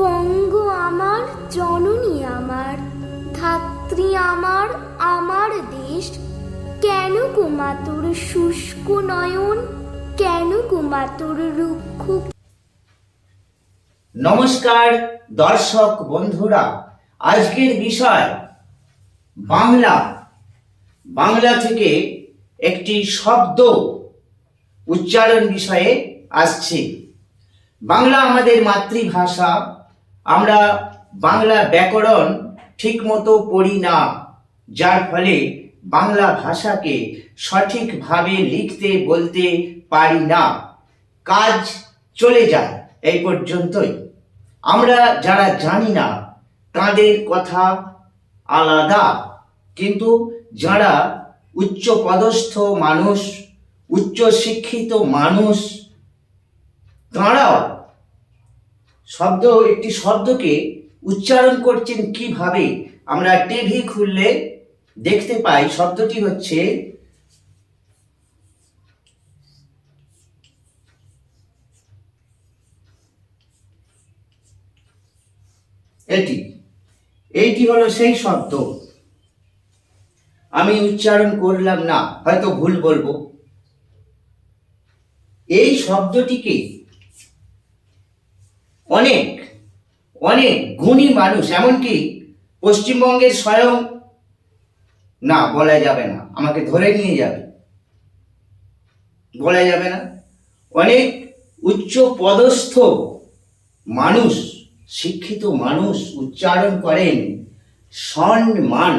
বঙ্গ আমার, জননী আমার, ধাত্রী আমার আমার দেশ। কেন কুমাতুর শুষ্ক নয়ন? কেন কুমাতুর রুক্ষ? নমস্কার দর্শক বন্ধুরা, আজকের বিষয় বাংলা। বাংলা থেকে একটি শব্দ উচ্চারণ বিষয়ে আসছে। বাংলা আমাদের মাতৃভাষা। আমরা বাংলা ব্যাকরণ ঠিকমতো পড়ি না, যার ফলে বাংলা ভাষাকে সঠিকভাবে লিখতে বলতে পারি না। কাজ চলে যায় এই পর্যন্তই। আমরা যারা জানি না, তাদের কথা আলাদা। কিন্তু যারা উচ্চ পদস্থ মানুষ উচ্চ শিক্ষিত মানুষ, তাঁরাও শব্দ, একটি শব্দকে উচ্চারণ করছেন কীভাবে? আমরা টিভি খুললে দেখতে পাই শব্দটি হচ্ছে এটি। এইটি হলো সেই শব্দ। আমি উচ্চারণ করলাম না, হয়তো ভুল বলব। এই শব্দটিকে অনেক অনেক গুণী মানুষ, এমনকি পশ্চিমবঙ্গের স্বয়ং, না, বলা যাবে না, আমাকে ধরে নিয়ে যাবে। বলা যাবে না। অনেক উচ্চ পদস্থ মানুষ, শিক্ষিত মানুষ উচ্চারণ করেন, সম্মান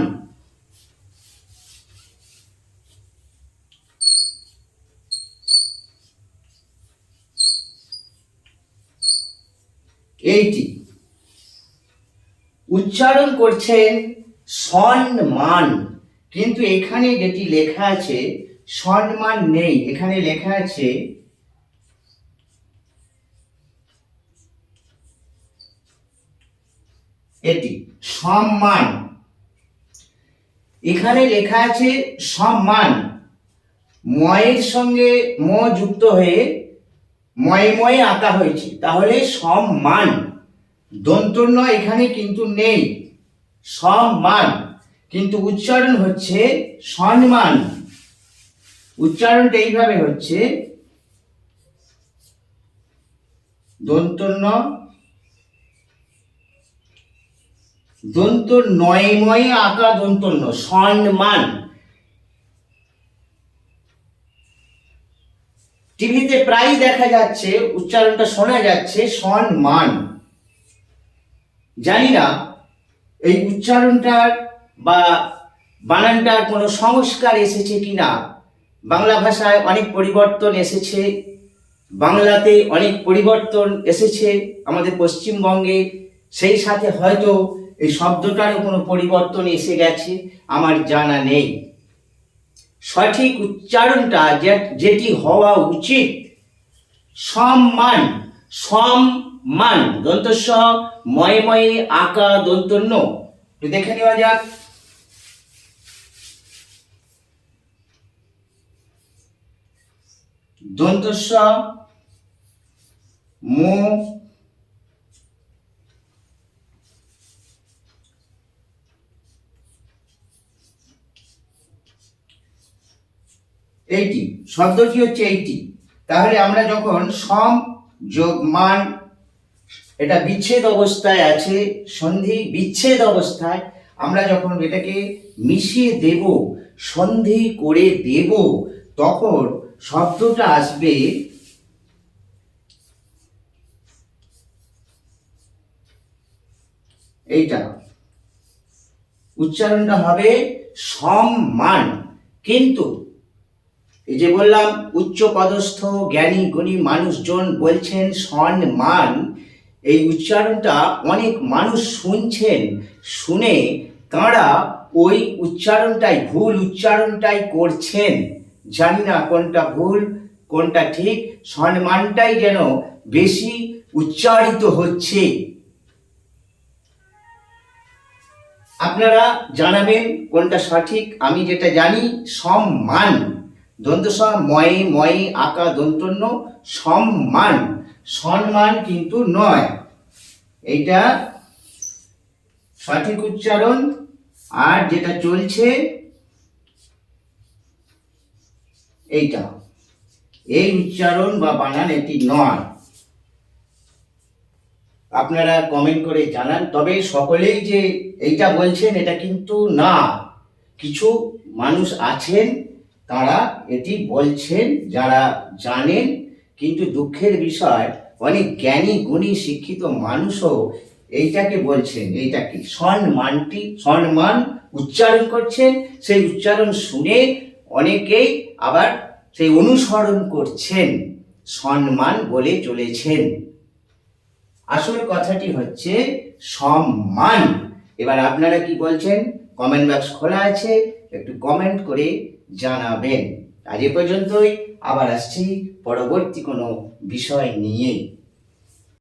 এইটি। উচ্চারণ করছেন সম্মান কিন্তু এখানে যেটি লেখা আছে সম্মান নেই। এখানে লেখা আছে, এটি সম্মান। এখানে লেখা আছে, সম্মান। ময়ের সঙ্গে ম যুক্ত হয়ে ময়ে ময়ে আঁকা হয়েছে। তাহলে সম্মান দন্তন্য এখানে কিন্তু নেই। সম্মান কিন্তু উচ্চারণ হচ্ছে সম্মান উচ্চারণটা এইভাবে হচ্ছে। দন্তন্য দন্ত নয় নয়ময় আঁকা দন্তন্য সম্মান টিভিতে প্রায় দেখা যাচ্ছে, উচ্চারণটা শোনা যাচ্ছে সম্মান জানি না, এই উচ্চারণটার বা বানানটার কোনো সংস্কার এসেছে কি না? বাংলা ভাষায় অনেক পরিবর্তন এসেছে, বাংলাতে অনেক পরিবর্তন এসেছে আমাদের পশ্চিমবঙ্গে, সেই সাথে হয়তো এই শব্দটারও কোনো পরিবর্তন এসে গেছে, আমার জানা নেই। সঠিক উচ্চারণটা যেটি হওয়া উচিত। সম্মান সম্মান। দন্তস্ব, ময়ে ময়ে আঁকা দন্তন্য। দেখে নেওয়া যাক। দন্তস্ব, মো এইটি শব্দটি হচ্ছে এইটি তাহলে আমরা যখন সম যোগ মান, এটা বিচ্ছেদ অবস্থায় আছে, সন্ধি বিচ্ছেদ অবস্থায়, আমরা যখন এটাকে মিশিয়ে দেব, সন্ধি করে দেব, তখন শব্দটা আসবে এইটা। উচ্চারণটা হবে সম্মান কিন্তু এই যে বললাম উচ্চ পদস্থ জ্ঞানী, গুণী মানুষজন বলছেন সম্মান এই উচ্চারণটা অনেক মানুষ শুনছেন, শুনে তাঁরা ওই উচ্চারণটাই, ভুল উচ্চারণটাই করছেন। জানি না কোনটা ভুল, কোনটা ঠিক সম্মানটাই যেন বেশি উচ্চারিত হচ্ছে। আপনারা জানাবেন কোনটা সঠিক, আমি যেটা জানি সম্মান দন্ত স ময়ে ময়ে আঁকা দন্তন্য সম্মান। সম্মান কিন্তু নয়। এইটা সঠিক উচ্চারণ। আর যেটা চলছে, এইটা। এই উচ্চারণ বা বানান এটি নয়। আপনারা কমেন্ট করে জানান। তবে সকলেই যে এইটা বলছেন, এটা কিন্তু না। কিছু মানুষ আছেন তারা এটি বলছেন, যারা জানেন, কিন্তু দুঃখের বিষয়, অনেক জ্ঞানী, গুণী, শিক্ষিত মানুষও এইটাকে বলছেন, এইটাকে সম্মানটি, সম্মান উচ্চারণ করছেন। সেই উচ্চারণ শুনে অনেকেই আবার সেই অনুসরণ করছেন, সম্মান বলে চলেছেন। আসল কথাটি হচ্ছে সম্মান। এবার আপনারা কি বলছেন? কমেন্ট বক্স খোলা আছে, একটু কমেন্ট করে জানাবেন। আজ এ পর্যন্তই আবার আসছি। পরবর্তী কোনো বিষয় নিয়ে